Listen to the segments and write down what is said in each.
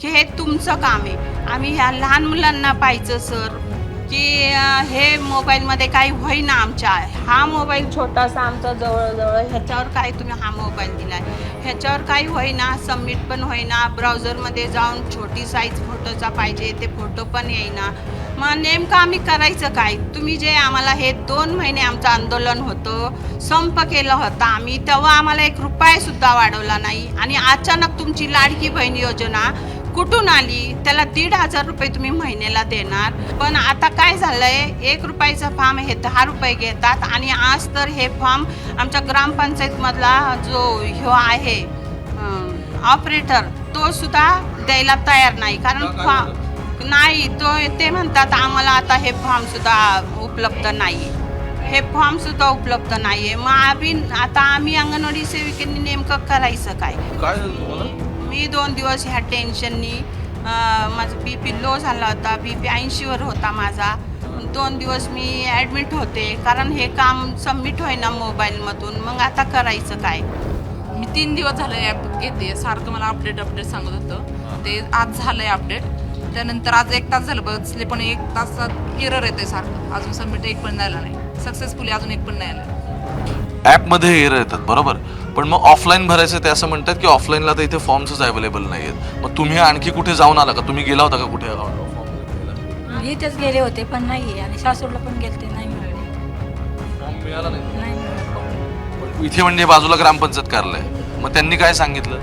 की हे तुमचं काम आहे. आम्ही ह्या लहान मुलांना पाहिजे सर. की हे मोबाईलमध्ये काही होईना आमच्या. हा मोबाईल छोटासा आमचा जवळजवळ ह्याच्यावर काय तुम्ही हा मोबाईल दिला ह्याच्यावर काही होईना सबमिट पण होईना. ब्राउझरमध्ये जाऊन छोटी साईज फोटोचा पाहिजे ते फोटो पण येईना. मग नेमकं आम्ही करायचं काय? तुम्ही जे आम्हाला हे दोन महिने आमचं आंदोलन होतं संप केलं होतं आम्ही तेव्हा आम्हाला एक रुपयासुद्धा वाढवला नाही. आणि अचानक तुमची लाडकी बहीण योजना कुठून आली? त्याला दीड हजार रुपये तुम्ही महिन्याला देणार. पण आता काय झालंय? एक रुपयाचा फॉर्म हे दहा रुपये घेतात आणि आज तर हे फॉर्म आमच्या ग्रामपंचायतमधला जो ह्यो आहे ऑपरेटर तो सुद्धा द्यायला तयार नाही. कारण फॉर्म नाही तो ते म्हणतात आम्हाला आता हे फॉर्म सुद्धा उपलब्ध नाही हे फॉर्म सुद्धा उपलब्ध नाही आहे मग आम्ही आता आम्ही अंगणवाडी सेविकांनी नेमकं करायचं काय? काय मी दोन दिवस ह्या टेन्शननी अं, माझं बी पी लो झाला होता बी पी ऐंशीवर होता माझा. दोन दिवस मी ॲडमिट होते कारण हे काम सबमिट होईना मोबाईलमधून मग आता करायचं काय? मी तीन दिवस झालं ॲप घेते. सारखं मला अपडेट अपडेट सांगत होतं. ते आज झालंय अपडेट त्यानंतर आज एक तास झालं बसले पण एक तासात एरर येते सारखं अजून सबमिट एक पण नाही आला नाही. सक्सेसफुली अजून एक पण नाही आलं. ॲपमध्ये एरर येतात बरोबर? पण मग ऑफलाईन भरायचं ते असं म्हणतात की ऑफलाईनला तर इथे फॉर्म्सच अवेलेबल नाही आहेत मग तुम्ही आणखी कुठे जाऊन आला का? तुम्ही गेला होता का कुठे? इथेच गेले होते पण नाही आणि सासूरला पण गेलते नाही मिळाले. मिळाला इथे म्हणजे बाजूला ग्रामपंचायत कार्यालय. मग त्यांनी काय सांगितलं?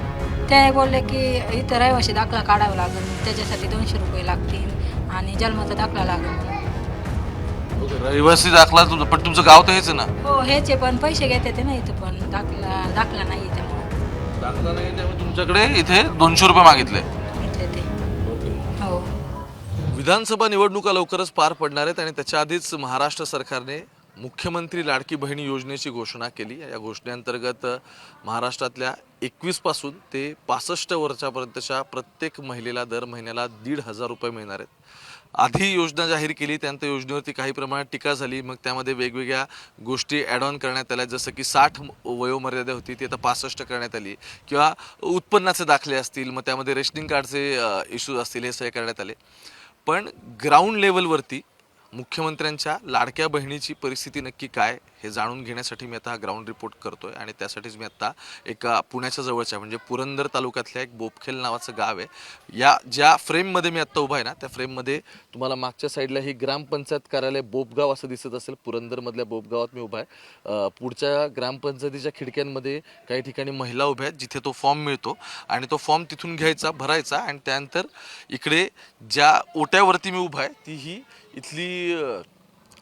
त्याने बोलले की इथं रहिवाशी दाखला काढावा लागेल. त्याच्यासाठी दोनशे रुपये लागतील आणि जन्माचा दाखला लागेल. रहिवासी दाखला तुमचं पण तुमचं गाव तर हेच आहे ना? हो हेच आहे पण पैसे घेते ते नाही इथं पण दाखला दाखला नाही त्यामुळे दाखला नाही त्यामुळे तुमच्याकडे इथे दोनशे रुपये मागितले. ते. हो. विधानसभा निवडणुका लवकरच पार पडणार आहेत आणि त्याच्या आधीच महाराष्ट्र सरकारने मुख्यमंत्री लाडकी बहिणी योजनेची घोषणा केली. या घोषणेअंतर्गत महाराष्ट्रातल्या एकवीसपासून ते पासष्ट वर्षापर्यंतच्या प्रत्येक महिलेला दर महिन्याला दीड हजार रुपये मिळणार आहेत. आधी योजना जाहीर केली त्यानंतर योजनेवरती काही प्रमाणात टीका झाली. मग त्यामध्ये वेगवेगळ्या गोष्टी ॲड ऑन करण्यात आल्या. जसं की साठ वयोमर्यादा होती ती आता पासष्ट करण्यात आली. किंवा उत्पन्नाचे दाखले असतील मग त्यामध्ये रेशनिंग कार्डचे इश्यूज असतील हे सगळे करण्यात आले. पण ग्राउंड लेवलवरती मुख्यमंत्र्यांच्या लाडक्या बहिणीची परिस्थिती नक्की काय हे जाणून घेण्यासाठी मी आता हा ग्राउंड रिपोर्ट करतोय आणि त्यासाठीच मी आता एका पुण्याच्या जवळच्या म्हणजे पुरंदर तालुक्यातल्या एक बोपखेल नावाचं गाव आहे. या ज्या फ्रेममध्ये मी आत्ता उभा आहे ना त्या फ्रेममध्ये तुम्हाला मागच्या साईडला ही ग्रामपंचायत कार्यालय बोपगाव असं दिसत असेल. पुरंदरमधल्या बोपगावात मी उभा आहे. पुढच्या ग्रामपंचायतीच्या खिडक्यांमध्ये काही ठिकाणी महिला उभ्या आहेत जिथे तो फॉर्म मिळतो आणि तो फॉर्म तिथून घ्यायचा भरायचा आणि त्यानंतर इकडे ज्या ओट्यावरती मी उभा आहे ती ही इथली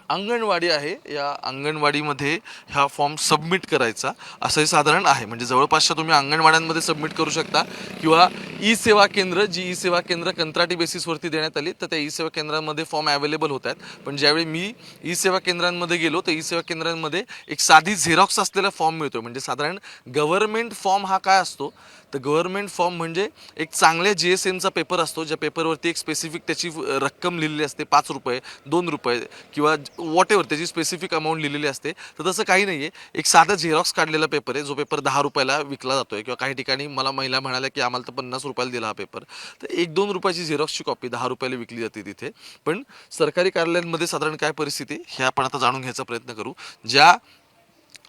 अंगणवाडी आहे. या अंगणवाडीमध्ये हा फॉर्म सबमिट करायचा. असंही साधारण आहे. म्हणजे जवळपासच्या तुम्ही अंगणवाड्यांमध्ये सबमिट करू शकता किंवा ई सेवा केंद्र जी ई सेवा केंद्र कंत्राटी बेसिसवरती देण्यात आली तर त्या ई सेवा केंद्रांमध्ये फॉर्म अवेलेबल होत आहेत. पण ज्यावेळी मी ई सेवा केंद्रांमध्ये गेलो तर ई सेवा केंद्रांमध्ये एक साधी झेरॉक्स असलेला फॉर्म मिळतो म्हणजे साधारण गव्हर्नमेंट फॉर्म हा काय असतो? तर गव्हर्नमेंट फॉर्म म्हणजे एक चांगल्या जी एस एमचा पेपर असतो ज्या पेपरवरती एक स्पेसिफिक त्याची रक्कम लिहिलेली असते पाच रुपये दोन रुपये किंवा वॉट एव्हर त्याची स्पेसिफिक अमाऊंट लिहिलेली असते. तर तसं काही नाही आहे एक साधा झेरॉक्स काढलेला पेपर आहे. जो पेपर दहा रुपयाला विकला जातोय किंवा काही ठिकाणी मला महिला म्हणाल्या की आम्हाला तर पन्नास रुपयाला दिला हा पेपर तर एक दोन रुपयाची झेरॉक्सची कॉपी दहा रुपयाला विकली जाते तिथे. पण सरकारी कार्यालयांमध्ये साधारण काय परिस्थिती हे आपण आता जाणून घ्यायचा प्रयत्न करू. ज्या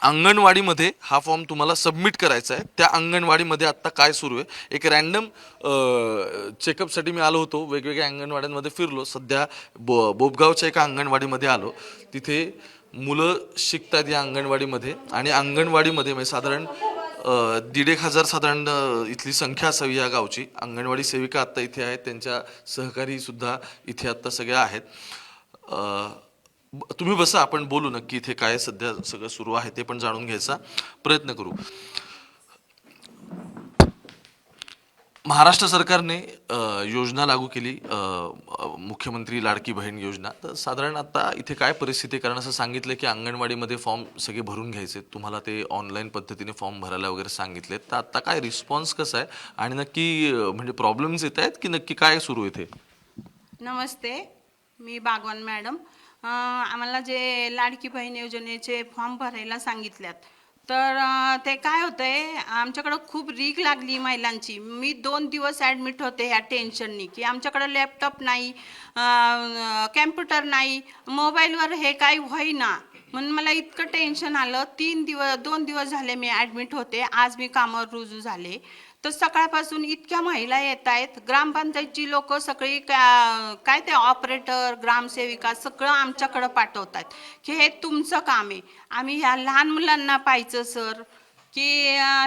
अंगणवाडीमध्ये हा फॉर्म तुम्हाला सबमिट करायचा आहे. त्या अंगणवाडीमध्ये आत्ता काय सुरू आहे? एक रॅन्डम चेकअपसाठी मी आलो होतो. वेगवेगळ्या अंगणवाड्यांमध्ये फिरलो. सध्या बो बोबगावच्या एका अंगणवाडीमध्ये आलो. तिथे मुलं शिकतात या अंगणवाडीमध्ये आणि अंगणवाडीमध्ये म्हणजे साधारण दीड एक हजार साधारण इथली संख्या असावी या गावची. अंगणवाडी सेविका आत्ता इथे आहेत. त्यांच्या सहकारीसुद्धा इथे आत्ता सगळ्या आहेत. तुम्ही बसा आपण बोलू नक्की इथे काय सध्या सगळं सुरू आहे ते पण जाणून घ्यायचा प्रयत्न करू. महाराष्ट्र सरकारने योजना लागू केली मुख्यमंत्री लाडकी बहीण योजना. तर साधारण आता इथे काय परिस्थिती कारण असं सांगितलं की अंगणवाडीमध्ये फॉर्म सगळे भरून घ्यायचे तुम्हाला ते ऑनलाईन पद्धतीने फॉर्म भरायला वगैरे सांगितले तर आता काय रिस्पॉन्स कसा आहे? आणि नक्की म्हणजे प्रॉब्लेम्स येत आहेत की नक्की काय सुरू इथे? नमस्ते. मी बागवान मॅडम. आम्हाला जे लाडकी बहीण योजनेचे फॉर्म भरायला सांगितल्यात. तर ते काय होतंय आमच्याकडं खूप रीक लागली महिलांची. मी दोन दिवस ॲडमिट होते ह्या टेन्शननी की आमच्याकडं लॅपटॉप नाही कॅम्प्युटर नाही मोबाईलवर हे काही होईना म्हणून मला इतकं टेन्शन आलं. तीन दिवस दोन दिवस झाले मी ॲडमिट होते. आज मी कामावर रुजू झाले. तर सकाळपासून इतक्या महिला येत आहेत. ग्रामपंचायतची लोक सगळी काय ते ऑपरेटर ग्रामसेविका सगळं आमच्याकडं पाठवतात. की हे तुमचं काम आहे. आम्ही ह्या लहान मुलांना पाहिजे सर की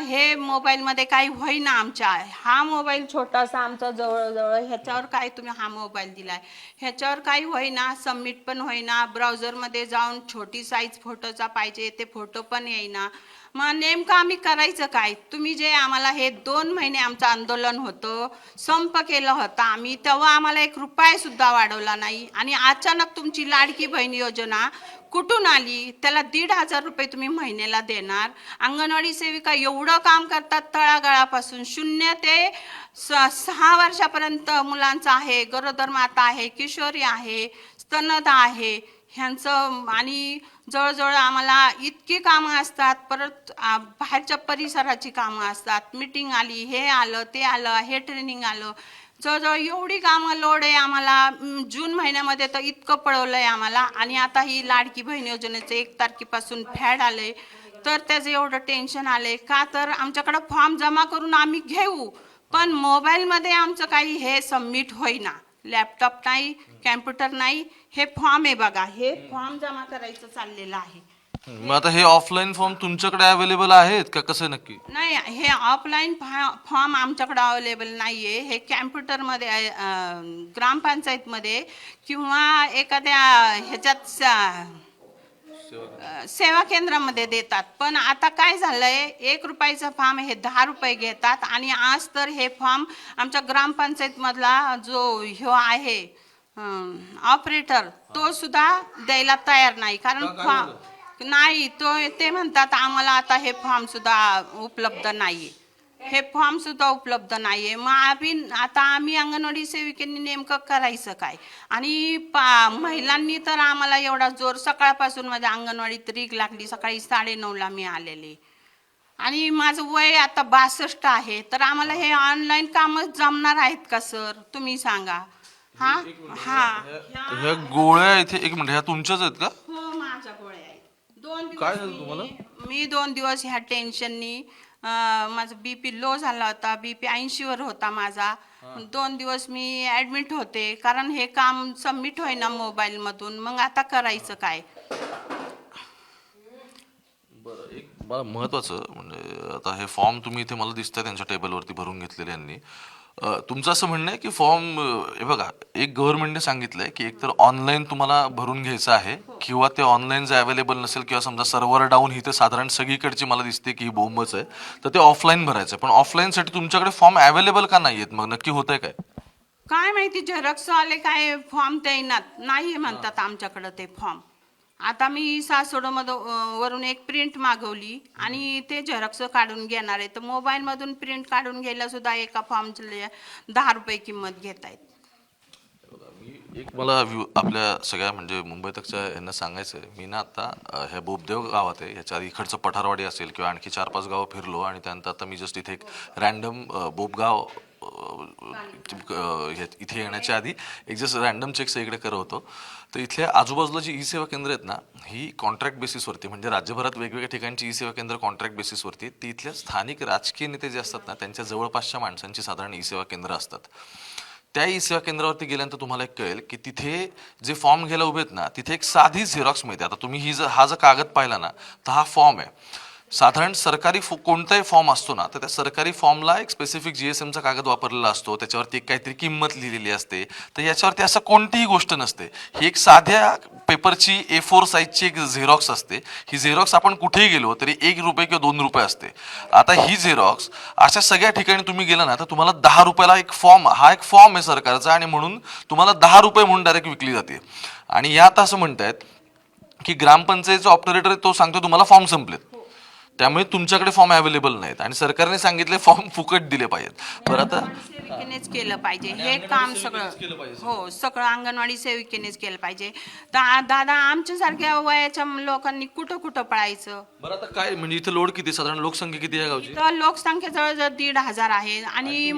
हे मोबाईलमध्ये काही होईना आमच्या. हा मोबाईल छोटासा आमचा जवळजवळ ह्याच्यावर काय तुम्ही हा मोबाईल दिलाय? ह्याच्यावर काही होईना सबमिट पण होईना. ब्राउझरमध्ये जाऊन छोटी साईज फोटोचा पाहिजे ते फोटो पण येईना. मग नेमकं आम्ही करायचं काय? तुम्ही जे आम्हाला हे दोन महिने आमचं आंदोलन होतं संप केलं होतं आम्ही तेव्हा आम्हाला एक रुपयासुद्धा वाढवला नाही. आणि अचानक तुमची लाडकी बहीण योजना कुठून आली? त्याला दीड हजार रुपये तुम्ही महिन्याला देणार. अंगणवाडी सेविका एवढं काम करतात तळागाळापासून. शून्य ते स सहा वर्षापर्यंत मुलांचं आहे गरोदर माता आहे किशोरी आहे स्तनदा आहे ह्यांचं आणि जवळजवळ आम्हाला इतकी कामं असतात परत बाहेरच्या परिसराची कामं असतात. मीटिंग आली हे आलं ते आलं हे ट्रेनिंग आलं. जवळजवळ एवढी कामं लोड आहे आम्हाला. जून महिन्यामध्ये तर इतकं पळवलं आहे आम्हाला. आणि आता ही लाडकी बहीण योजनेचं एक तारखेपासून फॅड आलंय. तर त्याचं एवढं टेन्शन आलंय. का तर आमच्याकडं फॉर्म जमा करून आम्ही घेऊ. पण मोबाईलमध्ये आमचं काही हे सबमिट होईना. लॅपटॉप नाही कॅम्प्युटर नाही हे फॉर्म आहे बघा. हे फॉर्म जमा करायचं चाललेलं आहे. मग आता हे ऑफलाईन फॉर्म तुमच्याकडे अवेलेबल आहेत का? कसं नक्की? नाही हे ऑफलाईन फॉर्म आमच्याकडे अवेलेबल नाही आहे हे कॅम्प्युटरमध्ये ग्रामपंचायतमध्ये किंवा एखाद्या ह्याच्यात स- सेवा केंद्रामध्ये देतात. पण आता काय झालंय एक रुपयाचं फॉर्म हे दहा रुपये घेतात आणि आज तर हे फॉर्म आमच्या ग्रामपंचायतमधला जो ह्यो आहे ऑपरेटर तो सुद्धा द्यायला तयार नाही. कारण फॉर्म नाही तो ते म्हणतात आम्हाला आता हे फॉर्म सुद्धा उपलब्ध नाहीये. हे फॉर्म सुद्धा उपलब्ध नाहीये. मग आम्ही आता आम्ही अंगणवाडी सेविकेंनी नेमकं करायचं काय? आणि पा महिलांनी तर आम्हाला एवढा जोर सकाळपासून माझ्या अंगणवाडीत रीक लागली सकाळी साडेनऊला मी आलेले. आणि माझं वय आता बासष्ट आहे. तर आम्हाला हे ऑनलाईन कामं जमणार आहेत का सर? तुम्ही सांगा. हा? हा. ह्या गोळ्या इथे एक मिनिट. ह्या तुमच्याच आहेत का? हो माझ्या गोळ्या आहेत. दोन काय झालं तुम्हाला? मी दोन दिवस ह्या टेन्शननी माझा बीपी लो झाला होता बीपी ऐंशीवर होता माझा. दोन दिवस मी ऍडमिट होते कारण हे काम सबमिट होईना मोबाईल मधून. मग आता करायचं काय? बरं एक मला महत्वाचं म्हणजे आता हे फॉर्म तुम्ही इथे मला दिसतंय त्यांच्या टेबलवरती भरून घेतलेले यांनी. तुमचं असं म्हणणं आहे की फॉर्म हे बघा एक गव्हर्नमेंटने सांगितलंय की एकतर ऑनलाईन तुम्हाला भरून घ्यायचं आहे किंवा ते ऑनलाईन जर अवेलेबल नसेल किंवा समजा सर्व्हर डाऊन ही तर साधारण सगळीकडची मला दिसते की ही बोंबच आहे तर ते ऑफलाईन भरायचं आहे. पण ऑफलाईनसाठी तुमच्याकडे फॉर्म अवेलेबल का नाही आहेत? मग नक्की होतंय काय? काय माहिती झेरॉक्स वाले काय फॉर्म देईनात? नाही म्हणतात आमच्याकडं ते फॉर्म आता मी सासवडमध्ये वरून एक प्रिंट मागवली आणि ते झेरॉक्स काढून घेणार आहे. तर मोबाईलमधून प्रिंट काढून घ्यायला सुद्धा एका फॉर्मचे दहा रुपये किंमत घेत आहेत. एक मला आपल्या सगळ्या म्हणजे मुंबई तकच्या यांना सांगायचं आहे मी ना आता ह्या बोबदेव गावात आहे. ह्याच्या आधी इकडचं पठारवाडी असेल किंवा आणखी चार पाच गावं फिरलो आणि त्यानंतर आता मी जस्ट इथे एक रॅन्डम बोबगाव इथे येण्याच्या आधी एक जस्ट रॅन्डम चेक इकडे करत होतो. तर इथल्या आजूबाजूला जी ई सेवा केंद्र आहेत ना ही कॉन्ट्रॅक्ट बेसिसवरती म्हणजे राज्यभरात वेगवेगळ्या ठिकाणची ई सेवा केंद्र कॉन्ट्रॅक्ट बेसिसवरती ती इथल्या स्थानिक राजकीय नेते जे असतात ना त्यांच्या जवळपासच्या माणसांची साधारण ई सेवा केंद्र असतात. त्या ई सेवा केंद्रावरती गेल्यानंतर तुम्हाला एक कळेल की तिथे जे फॉर्म घ्यायला उभे आहेत ना तिथे एक साधी झेरॉक्स मिळते. आता तुम्ही ही जर हा जर कागद पाहिला ना तर हा फॉर्म आहे. साधारण सरकारी फो- कोणताही फॉर्म असतो ना तर त्या सरकारी फॉर्मला एक स्पेसिफिक जी एस एमचा कागद वापरलेला असतो. त्याच्यावरती एक काहीतरी किंमत लिहिलेली असते. तर याच्यावरती असं कोणतीही गोष्ट नसते. ही एक साध्या पेपरची ए फोर साईजची एक झेरॉक्स असते. ही झेरॉक्स आपण कुठेही गेलो तरी एक रुपये किंवा दोन रुपये असते. आता ही झेरॉक्स अशा सगळ्या ठिकाणी तुम्ही गेला ना तर तुम्हाला दहा रुपयाला एक फॉर्म हा एक फॉर्म आहे सरकारचा आणि म्हणून तुम्हाला दहा रुपये म्हणून डायरेक्ट विकली जाते. आणि यात असं म्हणतायत की ग्रामपंचायतचा ऑपरेटर तो सांगतो तुम्हाला फॉर्म संपलेत. त्यामुळे तुमच्याकडे फॉर्म अवेलेबल नाहीत. आणि सरकारने सांगितले फॉर्म फुकट दिले पाहिजेत. बरं आता सेविकेनेच केलं पाहिजे. हे काम सगळं हो सगळं अंगणवाडी सेविकेनेच केलं पाहिजे. दा- दादा आमच्यासारख्या वयाच्या लोकांनी कुठं कुठं पळायचं? बरं आता काय म्हणजे इथे लोड किती साधारण लोकसंख्या किती आहे गावची? तर लोकसंख्या जवळजवळ दीड हजार आहे. आणि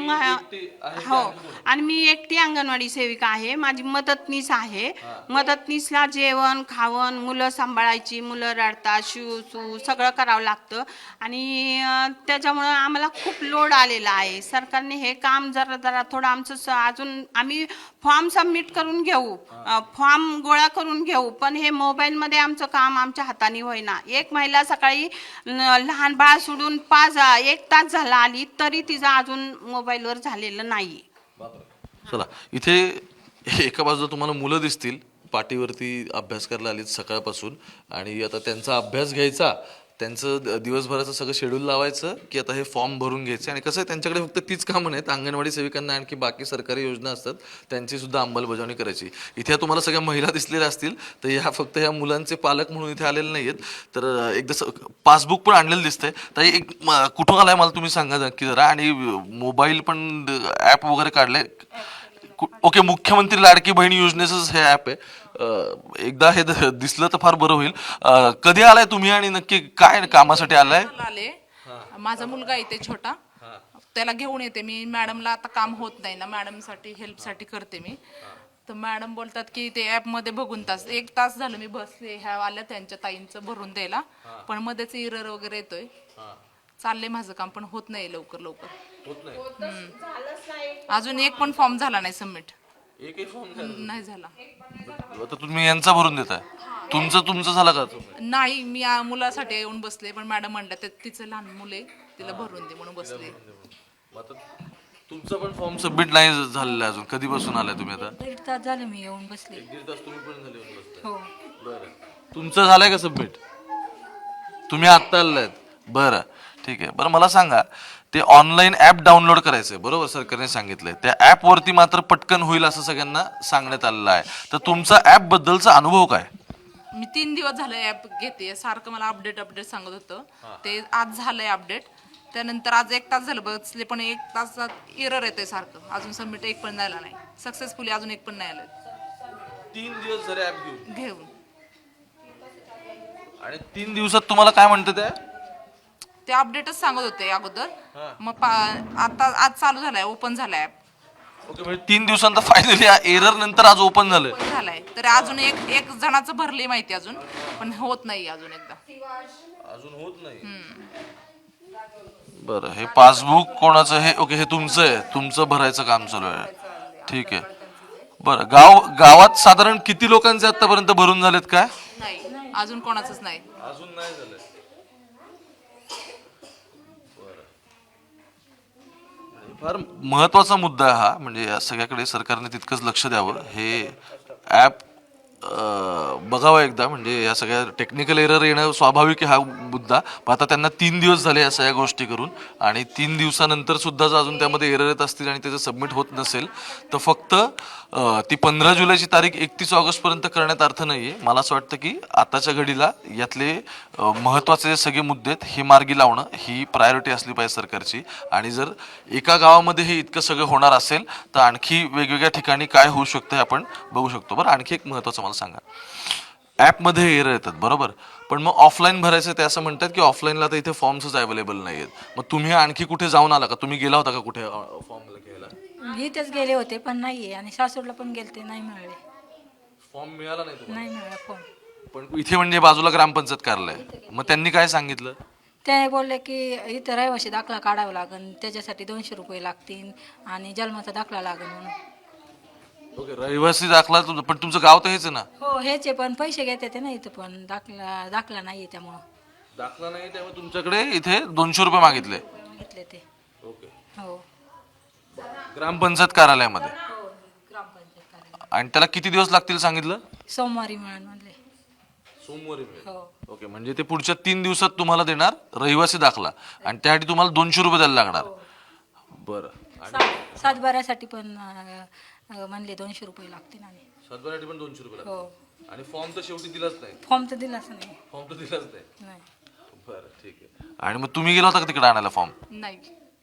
हो. आणि मी एकटी अंगणवाडी सेविका आहे. माझी मदतनीस आहे. मदतनीसला जेवण खावण मुलं सांभाळायची मुलं रडतात शिव सू सगळं करावं लागतं. आणि त्याच्यामुळं आम्हाला खूप लोड आलेला आहे. सरकारने हे काम जरा जरा थोडं आमचं अजून आम्ही फॉर्म सबमिट करून घेऊ. फॉर्म गोळा करून घेऊ. पण हे मोबाईलमध्ये आमचं काम आमच्या हाताने होईना. एक महिला सकाळी लहान बाळ सोडून पाच एक तास झाला आली तरी तिचा अजून मोबाईलवर झालेलं नाही. चला इथे एका बाजूला तुम्हाला मुलं दिसतील. पाठीवरती अभ्यास करायला आलीत सकाळपासून. आणि आता त्यांचा अभ्यास घ्यायचा. त्यांचं द- दिवसभराचं सगळं शेड्यूल लावायचं की आता हे फॉर्म भरून घ्यायचे. आणि कसं आहे त्यांच्याकडे फक्त तीच कामं नाहीत. अंगणवाडी सेविकांना आणखी बाकी सरकारी योजना असतात त्यांची सुद्धा अंमलबजावणी करायची. इथे तुम्हाला सगळ्या महिला दिसलेल्या असतील तर ह्या फक्त ह्या मुलांचे पालक म्हणून इथे आलेले नाहीत तर एकदा एकदा पासबुक पण आणलेलं दिसतंय. तर एक कुठून आलाय मला तुम्ही सांगा नक्की जरा. आणि मोबाईल पण ॲप वगैरे काढले ओके मुख्यमंत्री लाडकी बहीण योजनेचंच हे ॲप आहे. एकदा हे दिसलं तर फार बरं होईल. अं, कधी आलाय तुम्ही आणि नक्की काय कामासाठी आलाय? मला आले. माझा मुलगा येते छोटा. त्याला घेऊन येते मी. मॅडमला आता काम होत नाही ना. मॅडमसाठी हेल्पसाठी करते मी. तर मॅडम बोलतात की ते ऍपमध्ये बघून तास एक तास झालं मी बसले ह्या आल्या त्यांच्या ताईंचं भरून द्यायला. पण मध्येच इरर वगैरे येतोय. चाललंय माझं काम पण होत नाही लवकर लवकर. हम्म. अजून एक पण फॉर्म झाला नाही सबमिट. नाही झाला. आता तुम्ही यांचा भरून देताय. तुमचं तुमचं झालं का नाही मी या मुलासाठी येऊन बसले पण मॅडम म्हणल्या ते तिचं लहान मुले तिला भरून दे म्हणून बसले. आता तुमचा पण फॉर्म सबमिट नाही झालेला अजून. कधीपासून आलाय तुम्ही आता? दीड तास झाले मी येऊन बसले. दीड तास तुम्ही पण झाले. हो. बरं. तुमचं झालंय का सबमिट तुम्ही आत्ता आलात बरं. ठीक आहे. बरं मला सांगा ते ऑनलाईन ऍप डाउनलोड करायचंय. बरोबर सरकारने सांगितलंय. त्या ऍप वरती मात्र पटकन होईल असं सगळ्यांना सांगण्यात आलेलं आहे. तर तुमचा ऍप बद्दलचा अनुभव काय? मी तीन दिवस झाले ऍप घेते. सारखं मला अपडेट अपडेट सांगत होतं. ते आज झालंय अपडेट त्यानंतर आज एक तास झालं बसले पण एक तासात एरर येते सारखं. अजून सबमिट एक पण झाला नाही. सक्सेसफुली अजून एक पण नाही आलं तीन दिवस जरी ऍप घेऊन. घेऊन. आणि तीन दिवसात तुम्हाला काय म्हणतं त्या ते अपडेटच सांगत होते अगोदर. मग पा- आता आज चालू झालाय ओपन झालाय ओके म्हणजे तीन दिवसांत फायनली एरर नंतर आज ओपन झालं ओपन झालाय. तर अजून एक एक जणाचं भरले माहिती अजून पण होत नाही अजून एकदा. अजून होत नाही. बरं हे पासबुक कोणाचं हे ओके हे तुमचं आहे. तुमचं भरायचं काम चालू आहे. ठीक आहे. बरं गाव गावात साधारण किती लोकांचे आतापर्यंत भरून झालेत काय? नाही अजून कोणाचंच नाही. अजून नाही झालं फार महत्त्वाचा मुद्दा हा म्हणजे या सगळ्याकडे सरकारने तितकंच लक्ष द्यावं. हे ॲप बघावं एकदा. म्हणजे या सगळ्या टेक्निकल एरर येणं स्वाभाविक हा मुद्दा. पण आता त्यांना तीन दिवस झाले या सगळ्या गोष्टी करून. आणि तीन दिवसानंतर सुद्धा जर अजून त्यामध्ये एरर येत असतील आणि त्याचं सबमिट होत नसेल तर फक्त ती पंधरा जुलैची तारीख एकतीस ऑगस्टपर्यंत करण्यात अर्थ नाही आहे मला असं वाटतं की आताच्या घडीला यातले महत्त्वाचे जे सगळे मुद्दे आहेत हे मार्गी लावणं ही प्रायोरिटी असली पाहिजे सरकारची. आणि जर एका गावामध्ये हे इतकं सगळं होणार असेल तर आणखी वेगवेगळ्या ठिकाणी काय होऊ शकतं हे आपण बघू शकतो. बरं आणखी एक महत्त्वाचं मला सांगा. ॲपमध्ये एरर येतात बरोबर? पण मग ऑफलाईन भरायचं ते असं म्हणतात की ऑफलाईनला तर इथे फॉर्म्सच अवेलेबल नाही आहेत मग तुम्ही आणखी कुठे जाऊन आला का? तुम्ही गेला होता का कुठे फॉर्मला घ्यायला? इथेच गेले होते पण नाही आणि सासूरला पण गेले ते नाही मिळाले. फॉर्म मिळाला नाही नाही मिळाला फोन पण इथे म्हणजे बाजूला ग्रामपंचायत कार्यालय मग त्यांनी काय सांगितलं? ते बोलले की इथं रहिवाशी दाखला काढावा लागेल त्याच्यासाठी दोनशे रुपये लागतील आणि जन्माचा दाखला लागेल म्हणून. ओके रहिवासी दाखला तुमचं पण तुमचं गाव तर हेच आहे ना? हो हेच आहे पण पैसे घेते ते ना इथं पण. दाखला दाखला नाही आहे त्यामुळं. दाखला नाही त्यामुळे तुमच्याकडे इथे दोनशे रुपये मागितले. घेतले ते. ओके. हो. ग्रामपंचायत कार्यालयामध्ये? हो ग्रामपंचायत कार्यालय. आणि त्याला किती दिवस लागतील सांगितलं? सोमवारी मिळेल म्हणले. सोमवारी हो. ओके म्हणजे ते पुढच्या तीन दिवसात तुम्हाला देणार रहिवासी दाखला. आणि त्यासाठी तुम्हाला दोनशे रुपये द्यायला लागणार. बरं. सात सातबाऱ्यासाठी पण अं, म्हणले दोनशे रुपये लागतील आणि. पण दोनशे रुपये हो. आणि फॉर्म तर शेवटी दिलाच नाही. फॉर्म तर दिलाच नाही. फॉर्म तर दिलाच नाही. नाही. बरं ठीक आहे. आणि मग तुम्ही गेला होता का तिकडे आणायला फॉर्म? नाही.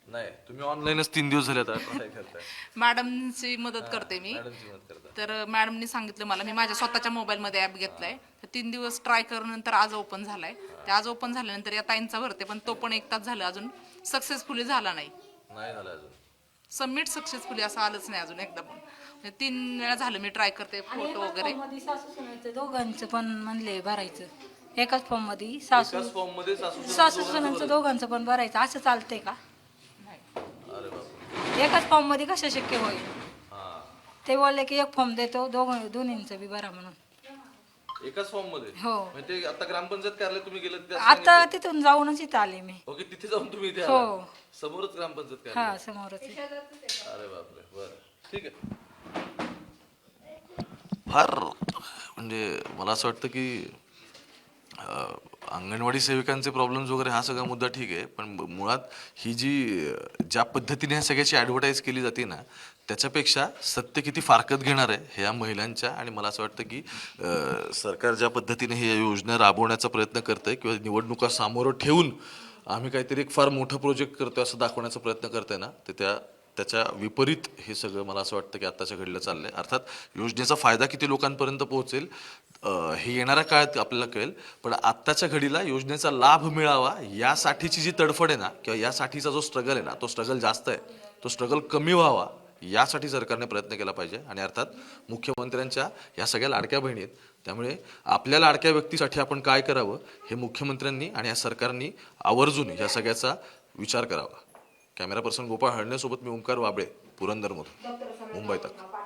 नाही. तुम्ही ऑनलाईनच तीन दिवस झाले आता काय करताय? मॅडमची मदत करते मी. मॅडमची मदत करता. तर मॅडमनी सांगितलं मला मी माझ्या स्वतःच्या मोबाईलमध्ये ॲप घेतलाय. तर तीन दिवस ट्राय करून आज ओपन झालाय. ते आज ओपन झाल्यानंतर या ताईंचा भरते पण तो पण एक तास झाला अजून सक्सेसफुली झाला नाही. नाही झालं अजून. सबमिट सक्सेसफुली असं आलंच नाही अजून एकदा पण. तीन वेळा झालं मी ट्राय करते फोटो वगैरे. मध्ये सासू सुनाचं दोघांचं पण म्हणले भरायचं. एकाच फॉर्ममध्ये सासू एकाच फॉर्ममध्ये सासू सासू सुनांचं दोघांचं पण भरायचं. असं चालतंय का? अरे बापरे. एकाच फॉर्ममध्ये कसं शक्य होईल? हा. ते बोलले की एक फॉर्म देतो दोघ दोन्हींचं बी भरा म्हणून. एकाच फॉर्ममध्ये? हो. म्हणजे ते आता ग्रामपंचायत कार्यालय तुम्ही गेलं तिथे आता तिथून जाऊनच इथं आले मी. ओके तिथे जाऊन तुम्ही इथे हो. समोरच ग्रामपंचायत कार्यालय. हा समोरच. आहे. अरे बापरे बर. ठीक आहे. फार म्हणजे मला असं वाटतं की अंगणवाडी सेविकांचे प्रॉब्लेम्स वगैरे हा सगळा मुद्दा ठीक आहे. पण मुळात ही जी ज्या पद्धतीने ह्या सगळ्याची ॲडव्हर्टाईज केली जाते ना त्याच्यापेक्षा सत्य किती फारकत घेणार आहे ह्या महिलांच्या आणि मला असं वाटतं की सरकार ज्या पद्धतीने ही योजना राबवण्याचा प्रयत्न करतंय किंवा निवडणुका सामोरं ठेवून आम्ही काहीतरी एक फार मोठं प्रोजेक्ट करतोय असं दाखवण्याचा प्रयत्न करतोय ना ते त्या त्याच्या विपरीत हे सगळं मला असं वाटतं की आत्ताच्या घडलं आहे अर्थात योजनेचा फायदा किती लोकांपर्यंत पोहोचेल हे येणाऱ्या काळात आपल्याला कळेल. पण आत्ताच्या घडीला योजनेचा लाभ मिळावा यासाठीची जी तडफड आहे ना किंवा यासाठीचा जो स्ट्रगल आहे ना तो स्ट्रगल जास्त आहे. तो स्ट्रगल कमी व्हावा यासाठी सरकारने प्रयत्न केला पाहिजे. आणि अर्थात मुख्यमंत्र्यांच्या या सगळ्या लाडक्या बहिणी आहेत. त्यामुळे आपल्या लाडक्या व्यक्तीसाठी आपण काय करावं हे मुख्यमंत्र्यांनी आणि या सरकारनी आवर्जून या सगळ्याचा विचार करावा. कॅमेरा पर्सन गोपाळ हळणेसोबत मी ओंकार वाबळे पुरंदरमधून मुंबई तक.